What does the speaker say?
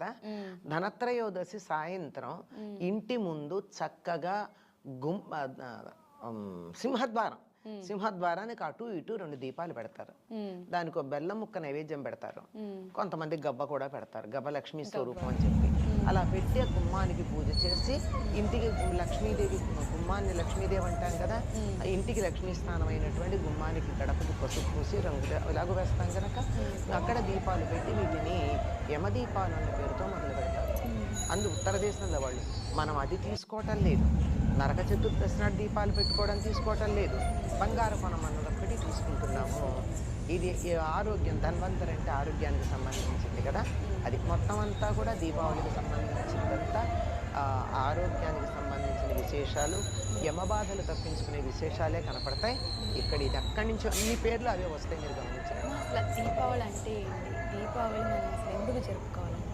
కదా? ధనత్రయోదశి సాయంత్రం ఇంటి ముందు చక్కగా గుమ్ ఉమ్, సింహద్వారం. సింహద్వారానికి అటు ఇటు రెండు దీపాలు పెడతారు. దానికి ఒక బెల్లం ముక్క నైవేద్యం పెడతారు. కొంతమంది గబ్బ కూడా పెడతారు. గబ్బ లక్ష్మీ స్వరూపం అని చెప్పి. అలా పెట్టి గుమ్మానికి పూజ చేసి ఇంటికి గు- లక్ష్మీదేవి గుమ్మాన్ని లక్ష్మీదేవి అంటాం కదా? ఆ ఇంటికి లక్ష్మీ స్థానం అయినటువంటి గుమ్మానికి గడపకి పసుపు పూసి రంగు ఇలాగ వేస్తాం కనుక అక్కడ దీపాలు పెట్టి వీటిని యమదీపాలు అనే పేరుతో మొదలు పెడతారు. అందు ఉత్తర దేశంలో వాళ్ళు మనం అది తీసుకోవటం లేదు. నరక చతుర్దశి నాడు దీపాలు పెట్టుకోవడం తీసుకోవటం లేదు. బంగారు మనం అన్నది ఒక్కటి తీసుకుంటున్నాము. ఇది ఆరోగ్యం ధన్వంతరి అంటే ఆరోగ్యానికి సంబంధించింది కదా. అది మొత్తం అంతా కూడా దీపావళికి సంబంధించిందంతా ఆరోగ్యానికి సంబంధించిన విశేషాలు యమబాధలు తప్పించుకునే విశేషాలే కనపడతాయి. ఇక్కడ ఇది అక్కడి నుంచి అన్ని పేర్లు అవే వస్తాయి మీరు గమనించండి అసలు దీపావళి అంటే ఏంటి? దీపావళి పండుగ జరుపుకోవాలి.